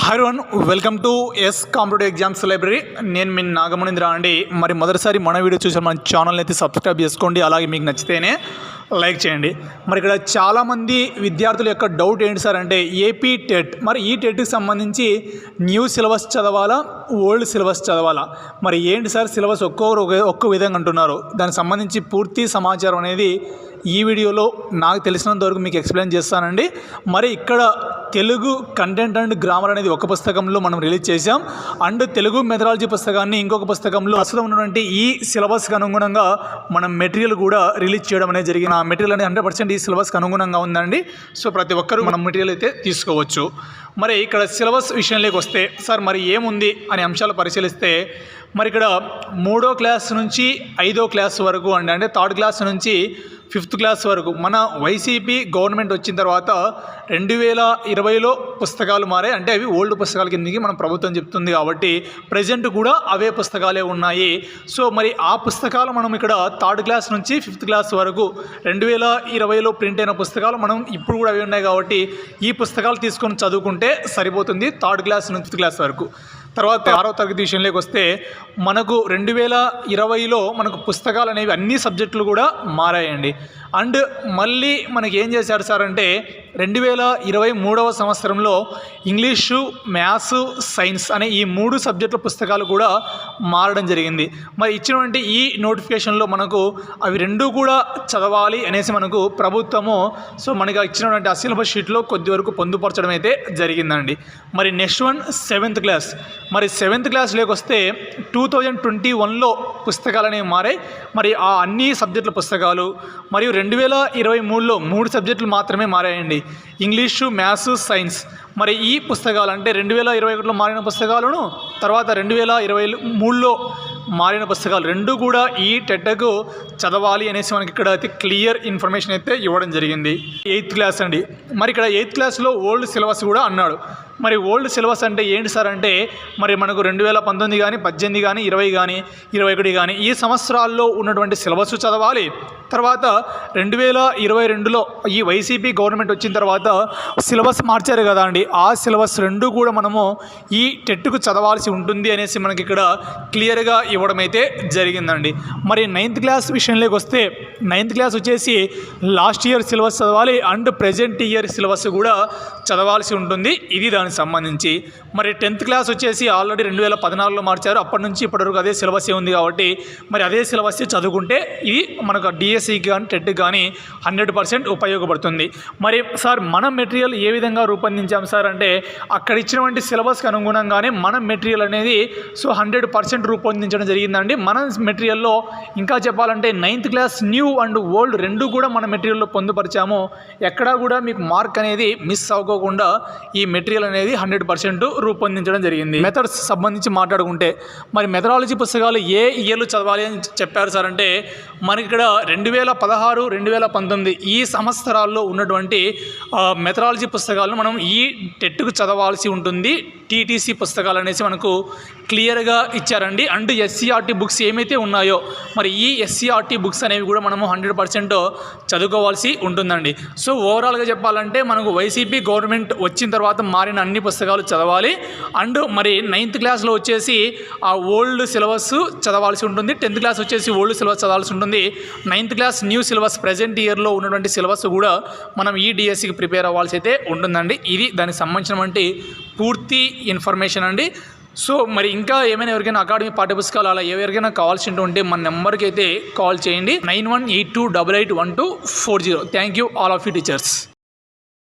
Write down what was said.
హైరోన్ welcome to S competitive exams library నేను మీ నాగమణింద్ర అండి. మరి మొదటిసారి మన వీడియో చూసిన మన ఛానల్ అయితే సబ్స్క్రైబ్ చేసుకోండి. అలాగే మీకు నచ్చితేనే లైక్ చేయండి. మరి ఇక్కడ చాలామంది విద్యార్థుల యొక్క డౌట్ ఏంటి సార్ అంటే ఏపీ టెట్ మరి ఈ టెట్కి సంబంధించి న్యూ సిలబస్ చదవాలా ఓల్డ్ సిలబస్ చదవాలా? మరి ఏంటి సార్ సిలబస్ ఒక్కొక్కరు ఒక్కో విధంగా అంటున్నారు? దానికి సంబంధించి పూర్తి సమాచారం అనేది ఈ వీడియోలో నాకు తెలిసినంత వరకు మీకు ఎక్స్ప్లెయిన్ చేస్తానండి. మరి ఇక్కడ తెలుగు కంటెంట్ అండ్ గ్రామర్ అనేది ఒక పుస్తకంలో మనం రిలీజ్ చేశాం. అండ్ తెలుగు మెథడాలజీ పుస్తకాన్ని ఇంకొక పుస్తకంలో అసలు ఉన్నటువంటి ఈ సిలబస్కి అనుగుణంగా మనం మెటీరియల్ కూడా రిలీజ్ చేయడం అనేది జరిగిన మెటీరియల్ అనేది హండ్రెడ్ పర్సెంట్ ఈ సిలబస్కి అనుగుణంగా ఉందండి. సో ప్రతి ఒక్కరూ మనం మెటీరియల్ అయితే తీసుకోవచ్చు. మరి ఇక్కడ సిలబస్ విషయంలోకి వస్తే సార్ మరి ఏముంది అనే అంశాలు పరిశీలిస్తే మరి ఇక్కడ మూడో క్లాస్ నుంచి ఐదో క్లాస్ వరకు అండి. అంటే థర్డ్ క్లాస్ నుంచి ఫిఫ్త్ క్లాస్ వరకు. మన వైసీపీ గవర్నమెంట్ వచ్చిన తర్వాత రెండు వేల ఇరవైలో పుస్తకాలు మారాయి. అంటే అవి ఓల్డ్ పుస్తకాల కిందకి మన ప్రభుత్వం చెప్తుంది కాబట్టి ప్రజెంట్ కూడా అవే పుస్తకాలే ఉన్నాయి. సో మరి ఆ పుస్తకాలు మనం ఇక్కడ థర్డ్ క్లాస్ నుంచి ఫిఫ్త్ క్లాస్ వరకు రెండు వేల ఇరవైలో ప్రింట్ అయిన పుస్తకాలు మనం ఇప్పుడు కూడా అవి ఉన్నాయి కాబట్టి ఈ పుస్తకాలు తీసుకొని చదువుకుంటే సరిపోతుంది థర్డ్ క్లాస్ నుంచి ఫిఫ్త్ క్లాస్ వరకు. తర్వాత ఆరో తరగతి విషయంలోకి వస్తే మనకు రెండు వేల ఇరవైలో మనకు పుస్తకాలు అనేవి అన్ని సబ్జెక్టులు కూడా మారాయండి. అండ్ మళ్ళీ మనకి ఏం చేశారు సార్ అంటే రెండు వేల ఇరవై మూడవ సంవత్సరంలో ఇంగ్లీషు మ్యాథ్స్ సైన్స్ అనే ఈ మూడు సబ్జెక్టుల పుస్తకాలు కూడా మారడం జరిగింది. మరి ఇచ్చినటువంటి ఈ నోటిఫికేషన్లో మనకు అవి రెండు కూడా చదవాలి అనేసి మనకు ప్రభుత్వము సో మనకి ఇచ్చినటువంటి ఆ సిలబస్ షీట్లో కొద్ది వరకు పొందుపరచడం అయితే జరిగిందండి. మరి నెక్స్ట్ వన్ సెవెంత్ క్లాస్. మరి సెవెంత్ క్లాస్లోకి వస్తే టూ థౌజండ్ ట్వంటీ వన్లో పుస్తకాలు అనేవి మారాయి. మరి ఆ అన్ని సబ్జెక్టుల పుస్తకాలు మరియు రెండు వేల ఇరవై మూడులో మూడు సబ్జెక్టులు మాత్రమే మారాయండి. English maths science. మరి ఈ పుస్తకాలు అంటే రెండు వేల ఇరవై ఒకటిలో మారిన పుస్తకాలను తర్వాత రెండు వేల ఇరవై మూడులో మారిన పుస్తకాలు రెండు కూడా ఈ టెట్కు చదవాలి అనేసి మనకి ఇక్కడ అయితే క్లియర్ ఇన్ఫర్మేషన్ అయితే ఇవ్వడం జరిగింది. ఎయిత్ క్లాస్ అండి. మరి ఇక్కడ ఎయిత్ క్లాస్లో ఓల్డ్ సిలబస్ కూడా అన్నాడు. మరి ఓల్డ్ సిలబస్ అంటే ఏంటి సార్ అంటే మరి మనకు రెండు వేల పంతొమ్మిది కానీ పద్దెనిమిది కానీ ఇరవై కానీ ఇరవై ఒకటి కానీ ఈ సంవత్సరాల్లో ఉన్నటువంటి సిలబస్ చదవాలి. తర్వాత రెండు వేల ఇరవై రెండులో ఈ వైసీపీ గవర్నమెంట్ వచ్చిన తర్వాత సిలబస్ మార్చారు కదా అండి. ఆ సిలబస్ రెండు కూడా మనము ఈ టెట్కు చదవాల్సి ఉంటుంది అనేసి మనకి ఇక్కడ క్లియర్గా ఇవ్వడం అయితే జరిగిందండి. మరి నైన్త్ క్లాస్ విషయంలోకి వస్తే నైన్త్ క్లాస్ వచ్చేసి లాస్ట్ ఇయర్ సిలబస్ చదవాలి అండ్ ప్రజెంట్ ఇయర్ సిలబస్ కూడా చదవాల్సి ఉంటుంది. ఇది దానికి సంబంధించి. మరి టెన్త్ క్లాస్ వచ్చేసి ఆల్రెడీ రెండు వేల పద్నాలుగులో మార్చారు. అప్పటి నుంచి ఇప్పటివరకు అదే సిలబసే ఉంది కాబట్టి మరి అదే సిలబస్ చదువుకుంటే ఇది మనకు డిఎస్సికి కానీ టెట్కి కానీ హండ్రెడ్ పర్సెంట్ ఉపయోగపడుతుంది. మరి సార్ మన మెటీరియల్ ఏ విధంగా రూపొందించాం సార్ అంటే అక్కడ ఇచ్చినటువంటి సిలబస్కి అనుగుణంగానే మన మెటీరియల్ అనేది సో హండ్రెడ్ పర్సెంట్ రూపొందించడం జరిగిందండి. మన మెటీరియల్లో ఇంకా చెప్పాలంటే ninth class new and old రెండు కూడా మన మెటీరియల్లో పొందుపరిచాము. ఎక్కడా కూడా మీకు మార్క్ అనేది మిస్ అవ్వకోకుండా ఈ మెటీరియల్ అనేది అనేది హండ్రెడ్ పర్సెంట్ రూపొందించడం జరిగింది. మెథడ్స్ సంబంధించి మాట్లాడుకుంటే మరి మెథడాలజీ పుస్తకాలు ఏ ఇయర్లు చదవాలి అని చెప్పారు సార్ అంటే మనకి ఇక్కడ రెండు వేల పదహారు రెండు వేల పంతొమ్మిది ఈ సంవత్సరాల్లో ఉన్నటువంటి మెథడాలజీ పుస్తకాలను మనం ఈ టెట్కు చదవాల్సి ఉంటుంది. టీటీసీ పుస్తకాలు అనేసి మనకు క్లియర్గా ఇచ్చారండి. అండ్ ఎస్సీఆర్టీ బుక్స్ ఏమైతే ఉన్నాయో మరి ఈ ఎస్సీఆర్టీ బుక్స్ అనేవి కూడా మనము హండ్రెడ్ పర్సెంట్ చదువుకోవాల్సి ఉంటుందండి. సో ఓవరాల్గా చెప్పాలంటే మనకు వైసీపీ గవర్నమెంట్ వచ్చిన తర్వాత మారిన అన్ని పుస్తకాలు చదవాలి. అండ్ మరి నైన్త్ క్లాస్లో వచ్చేసి ఆ ఓల్డ్ సిలబస్ చదవాల్సి ఉంటుంది. టెన్త్ క్లాస్ వచ్చేసి ఓల్డ్ సిలబస్ చదవాల్సి ఉంటుంది. Ninth class new syllabus present ఇయర్లో ఉన్నటువంటి సిలబస్ కూడా మనం ఈ డిఎస్సికి ప్రిపేర్ అవ్వాల్సి అయితే ఉంటుందండి. ఇది దానికి సంబంధించినటువంటి పూర్తి ఇన్ఫర్మేషన్ అండి. సో మరి ఇంకా ఏమైనా ఎవరికైనా అకాడమీ పాఠ్యపుస్తకాలు అలా ఎవరికైనా కావాల్సి ఉంటే మన నెంబర్కి అయితే కాల్ చేయండి. Nine one eight two double eight one two four zero. Thank you all of you teachers.